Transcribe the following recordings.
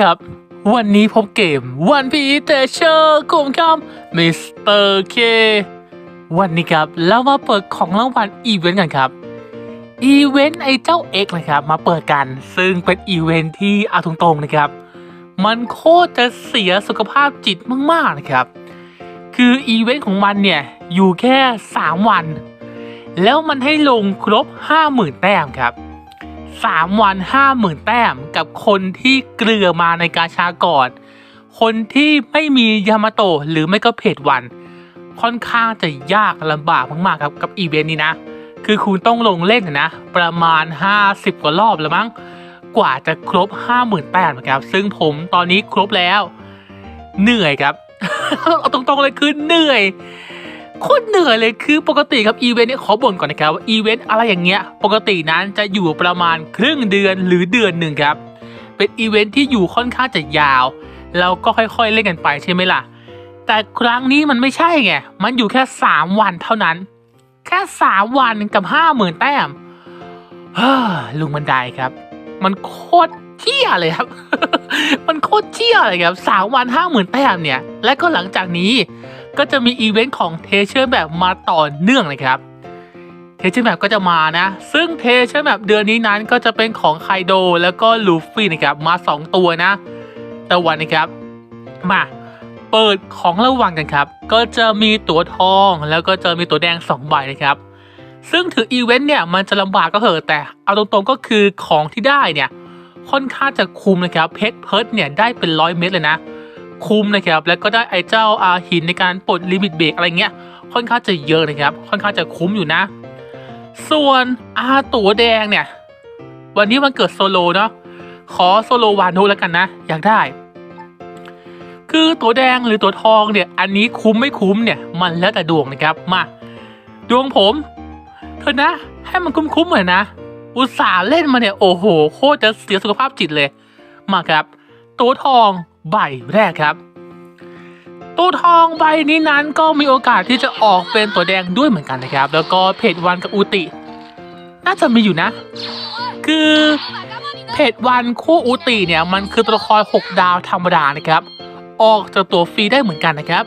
ครับ วันนี้พบเกมวันพีเตเชอร์กลุ่มครับมิสเตอร์เควันนี้ครับเรามาเปิดของรางวัลอีเวนต์กันครับ อีเวนต์ไอ้เจ้า X นะครับ มาเปิดกันซึ่งเป็นอีเวนต์ที่เอาตรงๆนะครับ มันโคตรจะเสียสุขภาพจิตมากๆนะครับ คืออีเวนต์ของมันเนี่ยอยู่แค่ 3 วัน แล้วมันให้ลงครบ 50,000 แต้มครับ 3 วัน 50,000 แต้มกับคนที่เกลือมาในกาชาก่อน คนที่ไม่มียามาโตะหรือไม่ก็เพจวัน ค่อนข้างจะยากลำบากมากๆครับกับอีเวนต์นี้นะ คือคุณต้องลงเล่นนะ ประมาณ 50 กว่ารอบแล้วมั้ง กว่าจะครบ 50,000 แต้มนะครับ ซึ่งผมตอนนี้ครบแล้ว เหนื่อยครับเอาตรงๆเลยคือเหนื่อย โคตรเหนื่อยเลยคือปกติครับอีเวนต์นี่ยขอบ่นก่อนนะครับว่าอีเวนต์อะไรอย่างเงี้ยปกตินั้นจะอยู่ประมาณครึ่งเดือนหรือเดือนหนึ่งครับ เป็นอีเวนต์ที่อยู่ค่อนข้างจะยาวแล้วก็ค่อยๆเล่นกันไปใช่ไหมล่ะ แต่ครั้งนี้มันไม่ใช่ไงมันอยู่แค่ 3 วันเท่านั้น แค่ 3 วันกับ 50,000แต้มเฮ้อลุงบันไดครับ มันโคตรเที่ยเลยครับ มันโคตรเที่ยเลยครับสามวันห้าหมื่นแต้มเนี่ย และก็หลังจากนี้ ก็จะมีอีเวนต์ของเทเชอร์แบบมาต่อเนื่องเลยครับเทเชอร์แบบก็จะมานะ ซึ่งเทเชอร์แบบเดือนนี้นั้นก็จะเป็นของไคโดแล้วก็ลูฟี่นะครับมา 2 ตัวนะแต่วันนี้ครับมาเปิดของระหว่างกันครับ ก็จะมีตัวทองแล้วก็จะมีตัวแดง2ใบนะครับ ซึ่งถืออีเวนต์เนี่ยมันจะลำบากก็เหอะแต่เอาตรงๆก็คือของที่ได้เนี่ยค่อนข้างจะคุ้มนะครับเพชรเพิร์ดเนี่ยได้เป็นร้อยเม็ดเลยนะ คุ้มนะครับแล้วก็ได้ไอ้เจ้าอาหินในการปลดลิมิตเบรกอะไรเงี้ยค่อนข้างจะเยอะนะครับ ค่อนข้างจะคุ้มอยู่นะ ส่วนอาตัวแดงเนี่ย วันนี้มันเกิดโซโลเนาะขอโซโลวานุแล้วกันนะ อยากได้ คือตัวแดงหรือตัวทองเนี่ย อันนี้คุ้มไม่คุ้มเนี่ย มันแล้วแต่ดวงนะครับมาดวงผมเถอะนะ ให้มันคุ้มๆหน่อยนะ อุตส่าห์เล่นมาเนี่ย โอ้โห โคตรจะเสียสุขภาพจิตเลย มาครับ ตัวทอง ใบแรกครับ ตัวทองใบนี้นั้นก็มีโอกาสที่จะออกเป็นตัวแดงด้วยเหมือนกันนะครับ แล้วก็เพจวันกับอุติ น่าจะมีอยู่นะ คือเพจวันคู่อุติเนี่ยมันคือตัวละคร6ดาวธรรมดานะครับ ออกจากตัวฟรีได้เหมือนกันนะครับ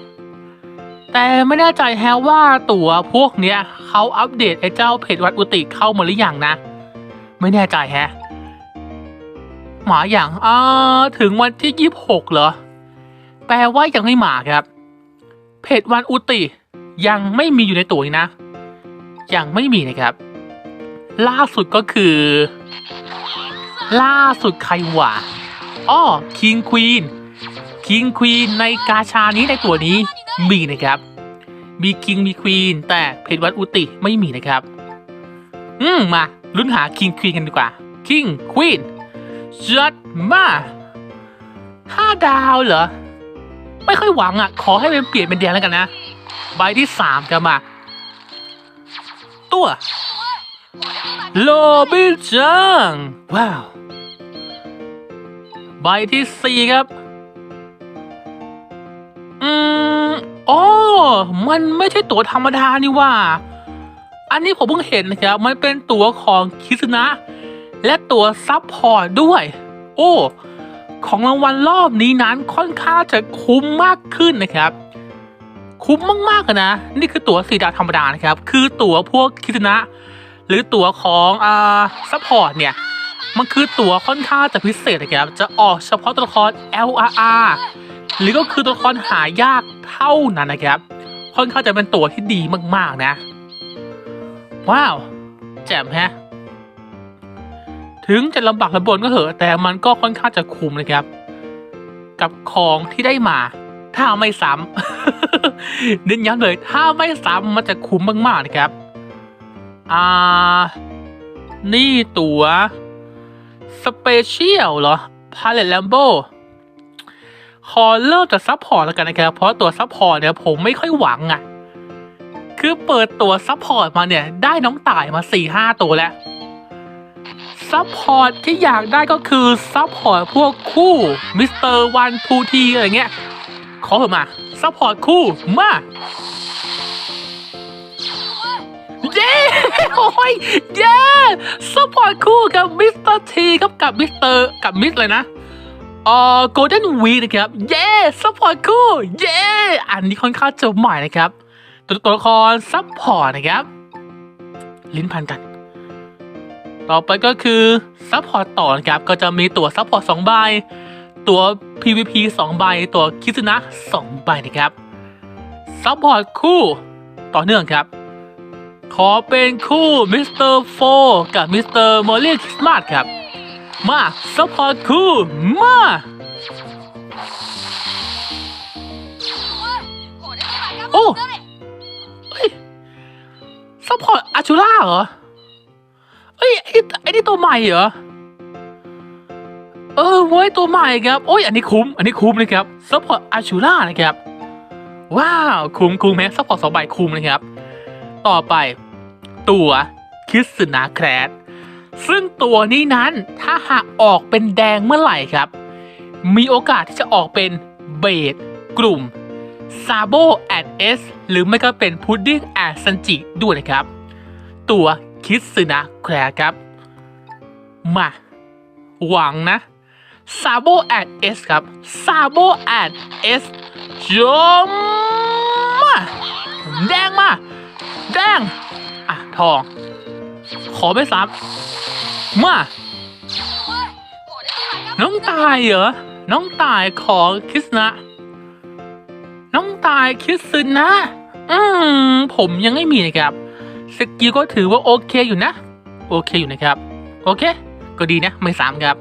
แต่ไม่แน่ใจแฮะว่าตัวพวกเนี้ยเขาอัปเดตไอ้เจ้าเพจวันอุติเข้ามาหรือยังนะ ไม่แน่ใจแฮะ หมาอย่างอ่าถึงวันที่ยี่หกเหรอ แปลว่ายังไม่มาครับ เพจวันอุติ ยังไม่มีอยู่ในตัวนี้นะ ยังไม่มีนะครับ ล่าสุดก็คือ ล่าสุดใครวะอ้อคิงควีนคิงควีนในกาชานี้ในตัวนี้มีนะครับ มีคิงมีควีนแต่เพจวันอุติไม่มีนะครับ อืมมาลุ้นหาคิงควีนกันดีกว่าคิงควีน จัดมาห้าดาวเหรอ ไม่ค่อยหวังอะ ขอให้เป็นเปลี่ยนเป็นแดงแล้วกันนะ ใบที่สามกันมา ตัวโลบินจัง ว้าว ใบที่สี่ครับ อืมอ๋อมันไม่ใช่ตั๋วธรรมดานี่ว่า อันนี้ผมเพิ่งเห็นนะครับ มันเป็นตั๋วของคิสนะ และตัวซับพอร์ตด้วย โอ้ ของรางวัลรอบนี้นั้นค่อนข้างจะคุ้มมากขึ้นนะครับ คุ้มมากๆนะ นี่คือตั๋วสีดาวธรรมดานะครับ คือตั๋วพวกคิสนะ หรือตั๋วของอ่าซัพพอร์ตเนี่ย มันคือตั๋วค่อนข้างจะพิเศษนะครับ จะออกเฉพาะตัวละคร LRR หรือก็คือตัวละครหายากเท่านั้นนะครับ ค่อนข้างจะเป็นตั๋วที่ดีมากๆนะ ว้าว แจ่มแฮะ ถึงจะลำบากลำบนก็เหอะแต่มันก็ค่อนข้างจะคุ้มนะครับ กับของที่ได้มา ถ้าไม่ซ้ำเน้นย้ำเลย ถ้าไม่ซ้ำมันจะคุ้มมากๆนะครับ อ่า นี่ตัวสเปเชียลเหรอพาเลตแลมโบขอเริ่มจากซัพพอร์ตแล้วกันนะครับ เพราะตัวซัพพอร์ตเนี่ยผมไม่ค่อยหวังอะ่ะ คือเปิดตัวซัพพอร์ตมาเนี่ย ได้น้องต่ายมาสี่ห้าตัวแล้ว ซัพพอร์ตที่อยากได้ก็คือซัพพอร์ตพวกคู่มิสเตอร์วันทูทีอะไรเงี้ย ขอเถอะมาซัพพอร์ตคู่มาเย้โอ้ยเย้ซัพพอร์ตคู่กับมิสเตอร์ทีครับกับมิสเตอร์กับมิสเลยนะอ่อโกลเด้นวีนะครับ เย้ซัพพอร์ตคู่ เย้ อันนี้ค่อนข้างจะใหม่นะครับ ตัวตัวละครซัพพอร์ตนะครับ ลิ้นพันกัน ต่อไปก็คือซัพพอร์ตต่อนะครับก็จะมีตัวซัพพอร์ตสองใบ ตัว PVP 2 ใบ ตัวคิสนะ2ใบนะครับซัพพอร์ตคู่ต่อเนื่องครับ ขอเป็นคู่มิสเตอร์โฟกับมิสเตอร์มอลลี่คริสต์มาสครับ มาซัพพอร์ตคู่มาโอ้ซัพพอร์ตอาชูล่าเหรอ เอ้ยไอ้ไอ้นี่ตัวใหม่เหรอ เออเว้ยตัวใหม่ครับ โอ้ยอันนี้คุ้ม อันนี้คุ้มนะครับซัพพอร์ตอาชูล่านะครับ ว้าว คุ้มคุ้มแฮะซัพพอร์ตสองใบคุ้มนะครับ ต่อไป ตัวคิสนาแครดซึ่งตัวนี้นั้นถ้าหากออกเป็นแดงเมื่อไหร่ครับ มีโอกาสที่จะออกเป็นเบดกลุ่มซาโบแอดเอสหรือไม่ก็เป็นพุดดิ้งแอดซันจิด้วยนะครับ ตัว คิสสึนาแครดครับ มา หวังนะซาโบแอดเอสครับซาโบแอดเอสจมมาแดงมา แดง อะ ทอง ขอไม่ซ้ำมาน้องตายเหรอ น้องตายขอคิสนะ น้องตายคิสนะ อืม ผมยังไม่มีนะครับ สกิลก็ถือว่าโอเคอยู่นะ โอเคอยู่นะครับ โอเค ก็ดีนะไม่ซ้ำครับ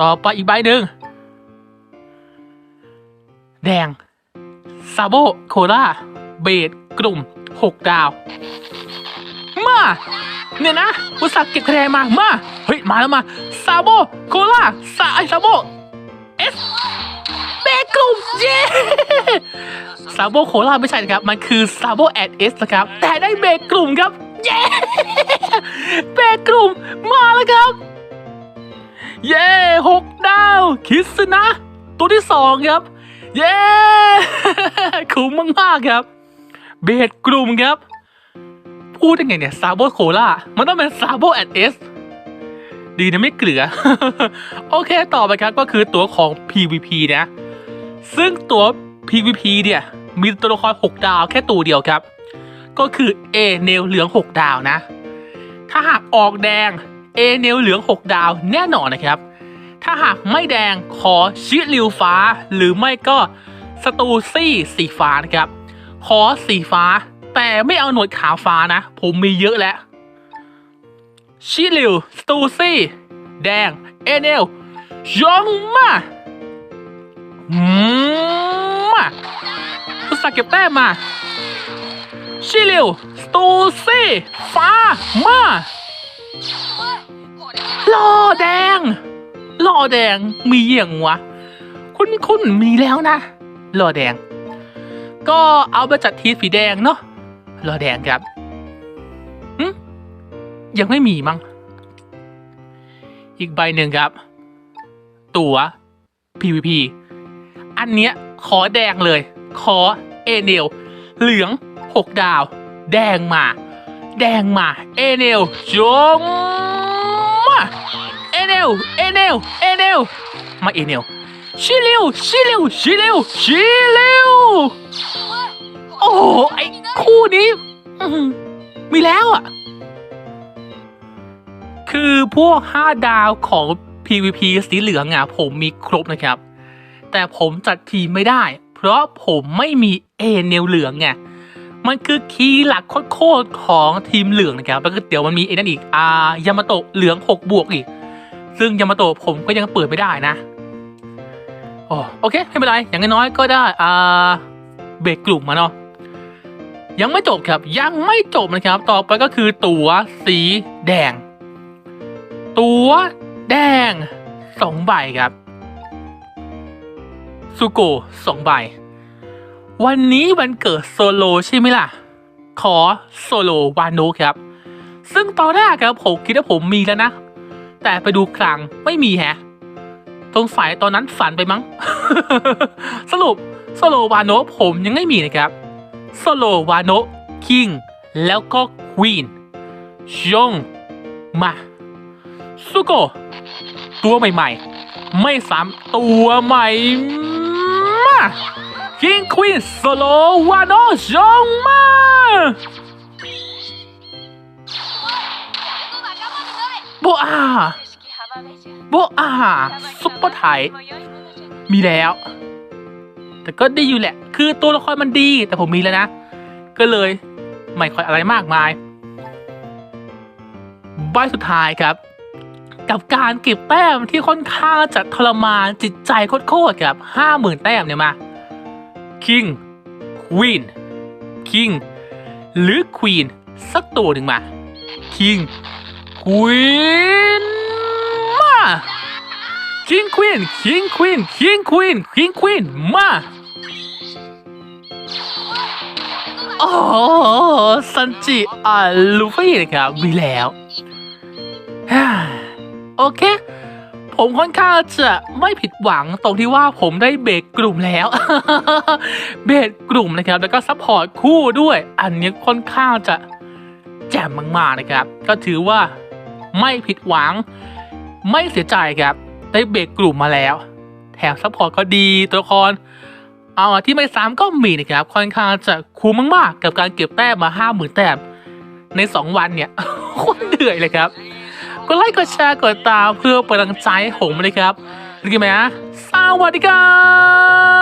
ต่อไปอีกใบหนึ่งแดงซาโบโคลาเบดกลุ่ม 6 ดาว มา เนี่ยนะอุตส่าห์เก็บคะแนนมา มา เฮ้ย มาแล้วมาซาโบโคลาซาไอซาโบเอสเบดกลุ่ม เย้ ซาโบโคลาไม่ใช่นะครับ มันคือซาโบแอดเอสนะครับ แต่ได้เบดกลุ่มครับ เย้เบดกลุ่มมาแล้วครับ เย้หกดาว คิดสนะ ตัวที่สองครับ เย้คุ้มมากๆครับ เบสกลุ่มครับ พูดยังไงเนี่ยซาโบโคล่ามันต้องเป็นซาโบแอดเอสดีนะไม่เกลือ โอเคต่อไปครับก็คือตัวของ PVP นะ ซึ่งตัว PVP เนี่ย มีตัวละคร6ดาวแค่ตัวเดียวครับ ก็คือ A เนลเหลือง 6 ดาวนะ ถ้าหากออกแดงเอเนลเหลือง 6 ดาวแน่นอนนะครับ ถ้าหากไม่แดงขอชิลิวฟ้า หรือไม่ก็สตูซี่สีฟ้านะครับ ขอสีฟ้า แต่ไม่เอาหนวดขาวฟ้านะ ผมมีเยอะแล้ว ชิลิวสตูซี่ แดง เอเนลยองมาอืมา ส่าห์เก็บแต้มมา ชิลิวสตูซี่ ฟ้า มาหล่อแดงหล่อแดงมีอย่างวะ คุณคุณมีแล้วนะหล่อแดง ก็เอาไปจัดทีสีแดงเนาะหล่อแดงครับยังไม่มีมั้ง อีกใบหนึ่งครับ ตัว PVP อันเนี้ยขอแดงเลย ขอ เอเนลเหลืองหกดาว แดงมา แดงมา เอเนลจงมาเอเนลเอเนลเอเนลมาเอเนลชิลิวชิลิวชิลิวชิลิวโอ้โหไอ้คู่นี้มีแล้วอะ คือพวก 5 ดาวของ PVP สีเหลืองอะผมมีครบนะครับ แต่ผมจัดทีมไม่ได้ ราะผมไม่มีเอเนลเหลืองไงมันคือคีย์หลักโคตรของทีมเหลืองนะครับแล้วก็เดี๋ยวมันมีไอ้นั่นอีกอ่ายามาโตะเหลือง 6 บวกอีก ซึ่งยามาโตะผมก็ยังเปิดไม่ได้นะโอโอเคไม่เป็นไร อย่างน้อยๆก็ได้อ่าเบรกกลุ่มมาเนาะยังไม่จบครับยังไม่จบนะครับ ต่อไปก็คือตัวสีแดง ตัวแดงสองใบครับ สุโกะสองใบ วันนี้วันเกิดโซโลใช่ไหมล่ะ ขอโซโลวานุครับ ซึ่งตอนแรกครับผมคิดว่าผมมีแล้วนะ แต่ไปดูคลังไม่มีแฮะตรงฝ่ายตอนนั้นฝันไปมั้ง สรุปโซโลวาโนะผมยังไม่มีนะครับ โซโลวาโนะคิงแล้วก็ควีนชงมาสุโกตัวใหม่ ๆ ไม่ซ้ำตัวใหม่ คิงควีนโซโลวานโนจงมาโบอาโบอาซุปเปอร์ไทย มีแล้ว แต่ก็ดีอยู่แหละ คือตัวละครมันดี แต่ผมมีแล้วนะ ก็เลย ไม่ค่อยอะไรมากมาย ใบสุดท้ายครับ กับการเก็บแต้มที่ค่อนข้างจะทรมานจิตใจโคตรๆครับห้าหมื่นแต้มเนี่ยมา King Queen King หรือ Queen สักตัวหนึ่งมา King Queen มา King Queen King Queen King Queen King Queen มาโอ้ซันจิอ่าลูฟี่นะครับมีแล้ว โอเค ผมค่อนข้างจะไม่ผิดหวังตรงที่ว่าผมได้เบรกกลุ่มแล้ว เบรกกลุ่มนะครับ แล้วก็ซัพพอร์ตคู่ด้วย อันนี้ค่อนข้างจะแจ่มมากๆนะครับ ก็ถือว่าไม่ผิดหวัง ไม่เสียใจครับ ได้เบรกกลุ่มมาแล้ว แถมซัพพอร์ตก็ดีตัวละครเอาที่ไม่ซ้ำก็มีนะครับ ค่อนข้างจะคุ้มมากๆ กับการเก็บแต้มมาห้าหมื่นแต้มในสองวันเนี่ยโคตรเหนื่อยเลยครับ ดไลค์กดแชร์กดตามเพื่อเป็นกำลังใจให้ผมเลยครับรีบไหมฮะสวัสดีครับ